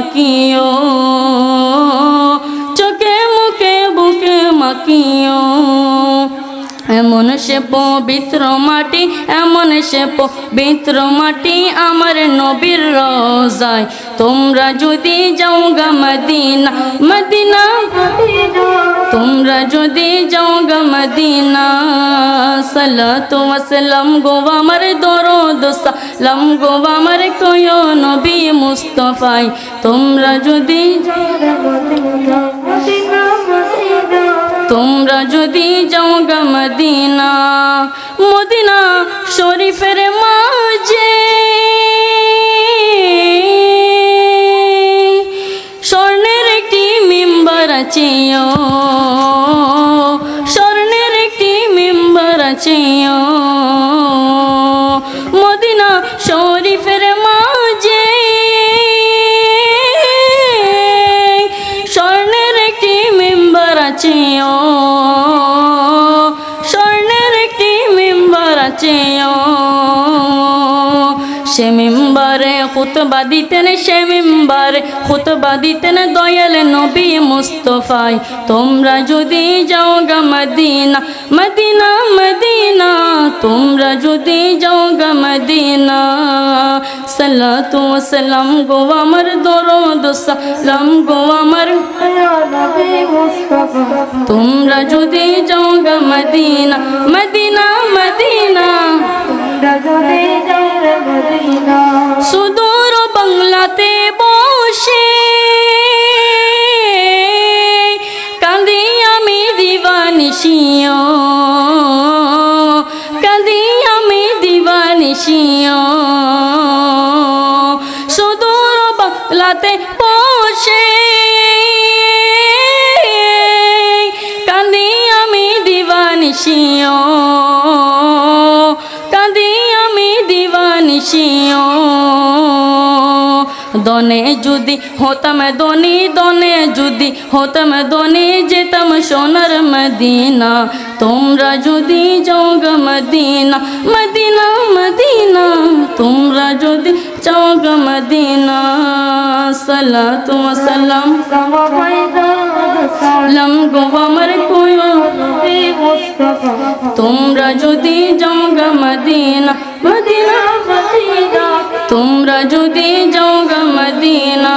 মাকিও। চোখে মুখে বুকে মাকিও। এমন সে পবিত্র মাটি, এমন সে পবিত্র মাটি আমার নবীর রোজায়। তোমরা যদি যাও গা মদিনা মদিনা তোমরা যদি যাও গা মদিনা, সালাতু ওয়াসালাম গো আমার দরদ, সালাম গো আমার কয় নবী মুস্তফাই। তোমরা যদি তোমরা যদি যাও গা মদিনা শরীফের মাঝে একটি মেম্বার আছে স্বর্ণের একটি মেম্বার আছে মদিনা শরীফের মাঝে স্বর্ণের একটি মেম্বার আছে স্বর্ণের একটি মেম্বার আছে সে মেম্বারে খুতবা দিতেন, সে মেম্বারে খুতবা দিতেন দয়াল নবী মুস্তফাই তোমরা যদি যাও গা মদিনা মদিনা মদিনা, তোমরা যদি যাও গা মদিনা। সালাতু সালাম গো আমার দরদ, সালাম গো আমার তোমরা যদি যাও গা মদিনা মদিনা মদিনা সুদূর বাংলাতে বসে। কাঁদি আমি দিবানিশিও কাঁদি আমি দিবানিশিও সুদূর বাংলাতে বসে। দিবানিশিও দনে যদি হতাম দনি দনে যদি হতাম দনি যেতাম সোনার মদিনা তোমরা যদি যাও গা মদিনা মদিনা মদিনা তোমরা যদি যাও গা মদিনা সালাতু সালাম সালাম গো আমার কোয়ো তোমরা যদি যাও গা মদিনা মদিনা মদিনা। তোমরা যদি যাও গা মদিনা,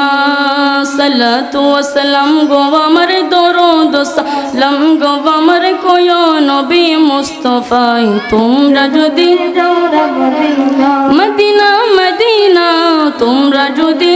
সালাতু সালাম গো আমার দরুদ, সালাম গো আমার কোয় নবী মুস্তফাই। তোমরা যদি মদিনা মদিনা তোমরা যদি